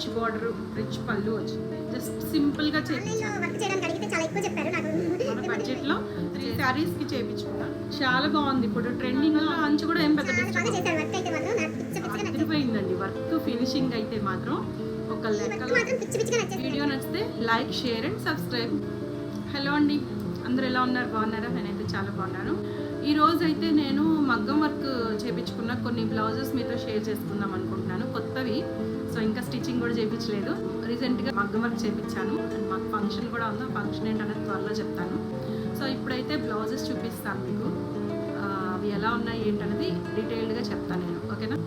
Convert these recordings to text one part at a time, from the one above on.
Rich border rich పళ్ళు వచ్చింది. Just చేయించాను. ఎక్కువ చెప్పారు నాకు. మన బడ్జెట్లో త్రీ శారీస్కి చేయించుకున్నా. చాలా బాగుంది. ఇప్పుడు ట్రెండింగ్ అంచు కూడా ఏం పెద్ద అదిరిపోయిందండి. వర్క్ ఫినిషింగ్ అయితే మాత్రం ఒక నచ్చేసింది. వీడియో నచ్చితే like share and subscribe. Hello అండి. అందరూ ఎలా ఉన్నారు? బాగున్నారా? నేనైతే చాలా బాగున్నాను. ఈరోజు అయితే నేను మగ్గం వర్క్ చేయించుకున్న కొన్ని బ్లౌజెస్ మీతో షేర్ చేసుకుందాం అనుకుంటున్నాను. కొత్తవి. సో ఇంకా స్టిచ్చింగ్ కూడా చేయించలేదు రీసెంట్గా మగ్గం వర్క్ చేయించాను అండ్ మాకు ఫంక్షన్ కూడా ఉంది. ఆ ఫంక్షన్ ఏంటనేది త్వరలో చెప్తాను. సో ఇప్పుడైతే బ్లౌజెస్ చూపిస్తాను మీకు. అవి ఎలా ఉన్నాయి ఏంటనేది డీటెయిల్డ్గా చెప్తాను నేను. ఓకేనా?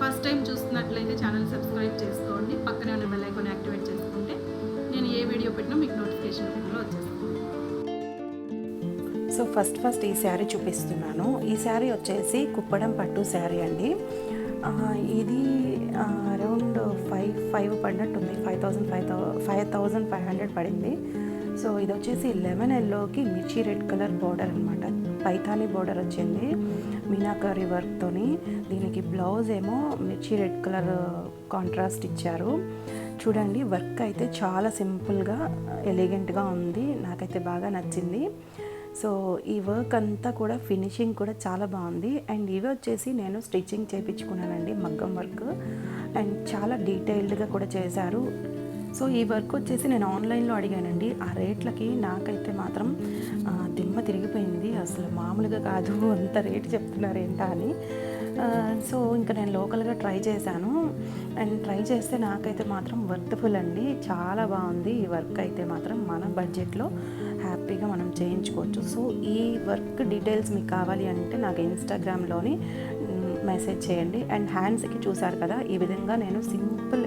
ఫస్ట్ టైం చూస్తున్నట్లయితే ఛానల్ సబ్స్క్రైబ్ చేసుకోండి. పక్కనే ఉన్న బెల్ ఐకాన్ యాక్టివేట్ చేసుకుంటే నేను ఏ వీడియో పెట్టినా మీకు నోటిఫికేషన్ రూపంలో వచ్చేస్తుంది. సో ఫస్ట్ ఫస్ట్ ఈ శారీ చూపిస్తున్నాను. ఈ శారీ వచ్చేసి కుప్పడం పట్టు శారీ అండి. ఇది అరౌండ్ ఫైవ్ ఫైవ్ పడినట్టుంది five thousand five thou five thousand five hundred పడింది. సో ఇది వచ్చేసి లెమన్ ఎల్లోకి మిర్చి రెడ్ కలర్ బార్డర్ అనమాట పైథానీ బార్డర్ వచ్చింది మీనాకరీ వర్క్తోని దీనికి బ్లౌజ్ ఏమో మిర్చి రెడ్ కలర్ కాంట్రాస్ట్ ఇచ్చారు. చూడండి వర్క్ అయితే చాలా సింపుల్గా ఎలిగెంట్గా ఉంది. నాకైతే బాగా నచ్చింది. సో ఈ వర్క్ అంతా కూడా ఫినిషింగ్ కూడా చాలా బాగుంది. అండ్ ఇవి వచ్చేసి నేను స్టిచ్చింగ్ చేయించుకున్నానండి మగ్గం వర్క్ అండ్ చాలా డీటెయిల్డ్గా కూడా చేశారు. సో ఈ వర్క్ వచ్చేసి నేను ఆన్లైన్లో అడిగానండి. ఆ రేట్లకి నాకైతే మాత్రం దిమ్మ తిరిగిపోయింది. అసలు మామూలుగా కాదు అంత రేటు చెప్తున్నారు ఏంటా అని. సో ఇంకా నేను లోకల్గా ట్రై చేశాను. అండ్ ట్రై చేస్తే నాకైతే మాత్రం వర్త్ఫుల్ అండి. చాలా బాగుంది ఈ వర్క్ అయితే మాత్రం. మన బడ్జెట్లో హ్యాపీగా మనం చేయించుకోవచ్చు. సో ఈ వర్క్ డీటెయిల్స్ మీకు కావాలి అంటే నాకు ఇన్స్టాగ్రామ్లోని మెసేజ్ చేయండి. అండ్ హ్యాండ్స్కి చూసారు కదా ఈ విధంగా నేను simple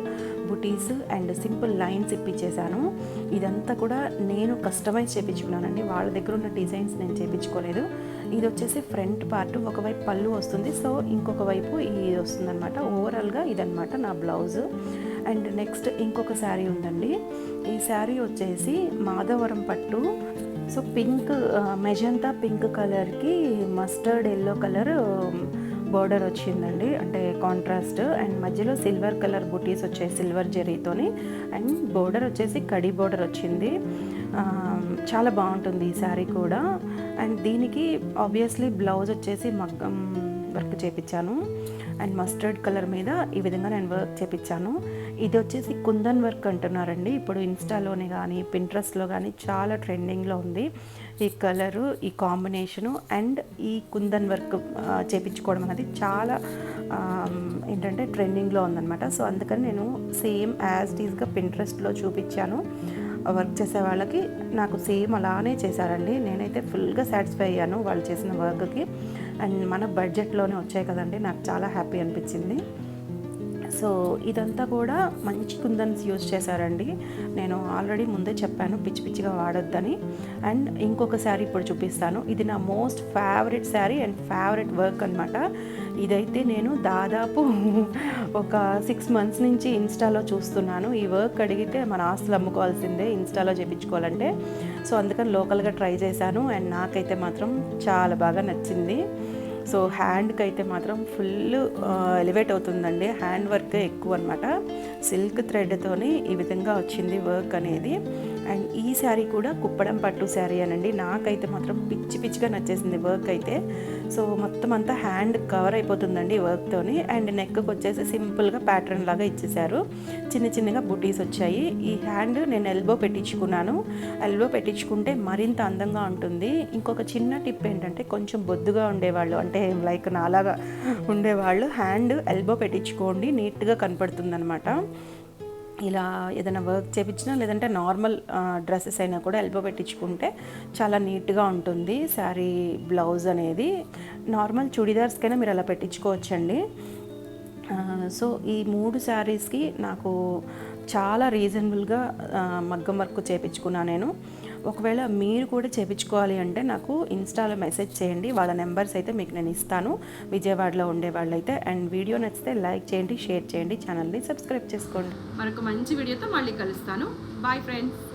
buttis and simple lines ఇప్పించేశాను. ఇదంతా కూడా నేను కస్టమైజ్ చేయించుకున్నానండి వాళ్ళ దగ్గర ఉన్న డిజైన్స్ నేను చేయించుకోలేదు ఇది వచ్చేసి ఫ్రంట్ పార్ట్ ఒకవైపు పళ్ళు వస్తుంది. సో ఇంకొక వైపు ఇది వస్తుందన్నమాట. ఓవరాల్గా ఇదన్నమాట నా బ్లౌజ్. అండ్ నెక్స్ట్ ఇంకొక శారీ ఉందండి. ఈ శారీ వచ్చేసి మాధవరం పట్టు. సో పింక్ మెజంతా పింక్ కలర్కి మస్టర్డ్ ఎల్లో కలర్ బోర్డర్ వచ్చిందండి. అంటే కాంట్రాస్ట్ అండ్ మధ్యలో సిల్వర్ కలర్ బుటీస్ వచ్చాయి సిల్వర్ జెరీతోని అండ్ బోర్డర్ వచ్చేసి కడి బోర్డర్ వచ్చింది. చాలా బాగుంటుంది ఈ శారీ కూడా. అండ్ దీనికి ఆబ్వియస్లీ బ్లౌజ్ వచ్చేసి మగ్గం వర్క్ చేపించాను అండ్ మస్టర్డ్ కలర్ మీద ఈ విధంగా నేను వర్క్ చేపించాను ఇది వచ్చేసి కుందన్ వర్క్ అంటున్నారండి. ఇప్పుడు ఇన్స్టాలోనే కానీ పింట్రెస్ట్లో కానీ చాలా ట్రెండింగ్లో ఉంది ఈ కలరు ఈ కాంబినేషను. అండ్ ఈ కుందన్ వర్క్ చేపించుకోవడం అనేది చాలా ఏంటంటే ట్రెండింగ్లో ఉందన్నమాట. సో అందుకని నేను సేమ్ యాజ్ ఈజ్గా పింట్రెస్ట్లో చూపించాను వర్క్ చేసే వాళ్ళకి నాకు సేమ్ అలానే చేశారండి. నేనైతే ఫుల్గా సాటిస్ఫై అయ్యాను వాళ్ళు చేసిన వర్క్కి అండ్ మన బడ్జెట్లోనే వచ్చాయి కదండి. నాకు చాలా హ్యాపీ అనిపించింది. సో ఇదంతా కూడా మంచి కుందన్స్ యూజ్ చేశారండి. నేను ఆల్రెడీ ముందే చెప్పాను పిచ్చి పిచ్చిగా వాడొద్దని. అండ్ ఇంకొక శారీ ఇప్పుడు చూపిస్తాను. ఇది నా most favourite sari and favourite work అనమాట ఇదైతే నేను దాదాపు ఒక సిక్స్ మంత్స్ నుంచి ఇన్స్టాలో చూస్తున్నాను. ఈ వర్క్ అడిగితే మన ఆస్తులు అమ్ముకోవాల్సిందే ఇన్స్టాలో చేయించుకోవాలంటే సో అందుకని లోకల్గా ట్రై చేశాను. అండ్ నాకైతే మాత్రం చాలా బాగా నచ్చింది. సో హ్యాండ్కి అయితే మాత్రం ఫుల్ ఎలివేట్ అవుతుందండి. హ్యాండ్ వర్క్ ఎక్కువ అనమాట సిల్క్ థ్రెడ్తోని ఈ విధంగా వచ్చింది వర్క్ అనేది. అండ్ ఈ శారీ కూడా కుప్పడం పట్టు శారీ అనండి. నాకైతే మాత్రం పిచ్చి పిచ్చిగా నచ్చేసింది వర్క్ అయితే. సో మొత్తం అంతా హ్యాండ్ కవర్ అయిపోతుందండి వర్క్తోని. అండ్ నెక్కి వచ్చేసి సింపుల్గా ప్యాటర్న్ లాగా ఇచ్చేసారు చిన్న చిన్నగా బుటీస్ వచ్చాయి. ఈ హ్యాండ్ నేను ఎల్బో పెట్టించుకున్నాను. ఎల్బో పెట్టించుకుంటే మరింత అందంగా ఉంటుంది. ఇంకొక చిన్న టిప్ ఏంటంటే కొంచెం బొద్దుగా ఉండేవాళ్ళు అంటే లైక్ నాలాగా ఉండేవాళ్ళు. హ్యాండ్ ఎల్బో పెట్టించుకోండి. నీట్గా కనపడుతుంది ఇలా ఏదైనా వర్క్ చేపించినా లేదంటే నార్మల్ డ్రెస్సెస్ అయినా కూడా ఎల్బో పెట్టించుకుంటే చాలా నీట్గా ఉంటుంది. శారీ బ్లౌజ్ అనేది నార్మల్ చుడిదార్స్కైనా మీరు అలా పెట్టించుకోవచ్చండి. సో ఈ మూడు శారీస్కి నాకు చాలా రీజనబుల్గా మగ్గం వర్క్ చేపించుకున్నాను నేను. ఒకవేళ మీరు కూడా చేపించుకోవాలి అంటే నాకు ఇన్స్టాలో మెసేజ్ చేయండి. వాళ్ళ నెంబర్స్ అయితే మీకు నేను ఇస్తాను. విజయవాడలో ఉండే వాళ్ళైతే. అండ్ వీడియో నచ్చితే లైక్ చేయండి షేర్ చేయండి ఛానల్ని సబ్స్క్రైబ్ చేసుకోండి. మరొక మంచి వీడియోతో మళ్ళీ కలుస్తాను. Bye friends.